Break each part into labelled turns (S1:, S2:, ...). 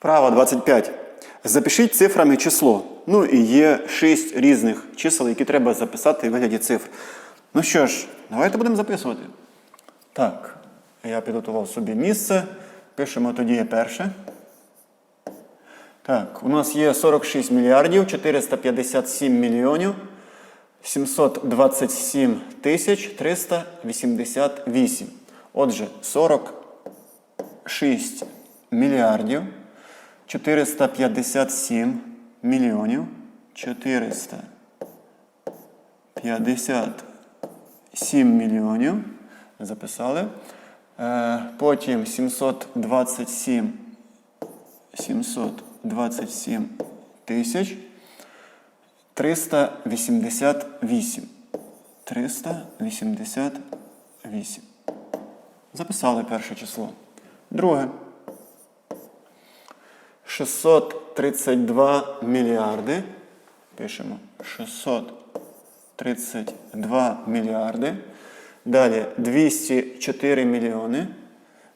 S1: Вправа 25. Запишіть цифрами число. Ну і є 6 різних чисел, які треба записати в вигляді цифр. Ну що ж, давайте будемо записувати. Так, я підготував собі місце. Пишемо тоді перше. Так, у нас є 46 мільярдів 457 мільйонів 727 тисяч 388. Отже, 46 мільярдів 457 мільйонів 457 мільйонів. Записали. Е, Потім 727 727 тисяч 388. 388. Записали перше число. Друге. 632 мільярди. Пишемо 632 мільярди. Далі 204 мільйони.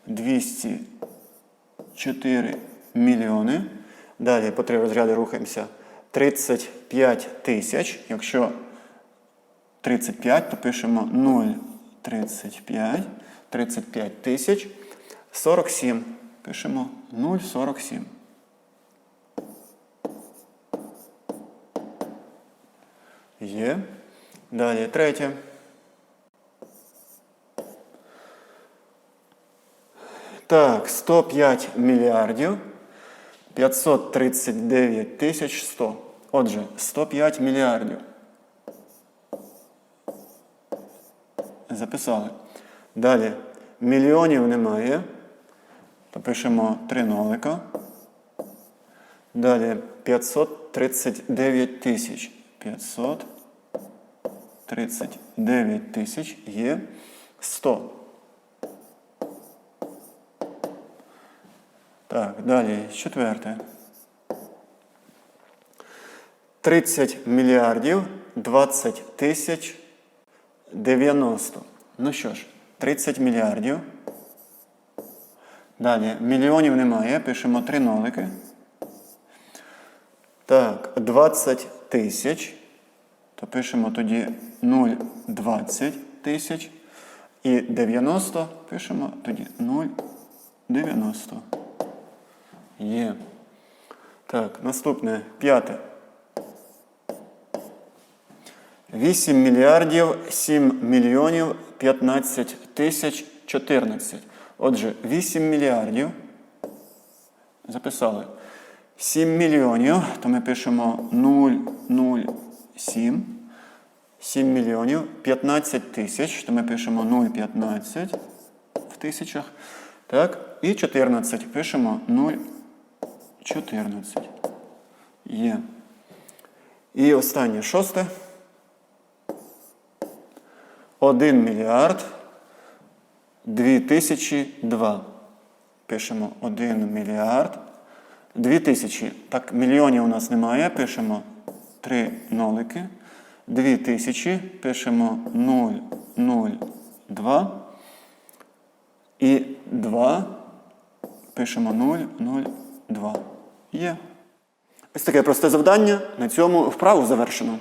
S1: 204 мільйони. Далі по три розряди рухаємося. 35 тисяч. Якщо 35, то пишемо 0,35. 35 тисяч. 47. Пишемо 0,47. Є. Далі третє. Так, 105 мільярдів 539 тисяч 100. Отже, 105 мільярдів. Записали. Далі. Мільйонів немає. Пишемо 3 нолика. Далі 539 тисяч. 539 тисяч є 100. Так, далі четверте. 30 мільярдів 20 тисяч 90. Ну що ж, 30 мільярдів. Далі мільйонів немає. Пишемо три нолики. Так, 20 тисяч. То пишемо тоді 0,20 тисяч. І 90 пишемо тоді 0,90. Є. Так, наступне п'яте. 8 мільярдів 7 мільйонів 15 тисяч 14. Отже, 8 мільярдів. Записали. 7 мільйонів, то ми пишемо 0,07. 7 7 мільйонів 15 тисяч, то ми пишемо 0,15 в тисячах. Так, і 14 пишемо 0,14. Є. І останнє шосте. 1 мільярд 2002. Пишемо 1 мільярд 2000. Так, мільйонів у нас немає. Пишемо 3 нолики. 2000. Пишемо 0, 0, 2. І 2. Пишемо 0, 0, 2. Є. Ось таке просте завдання. На цьому вправу завершено.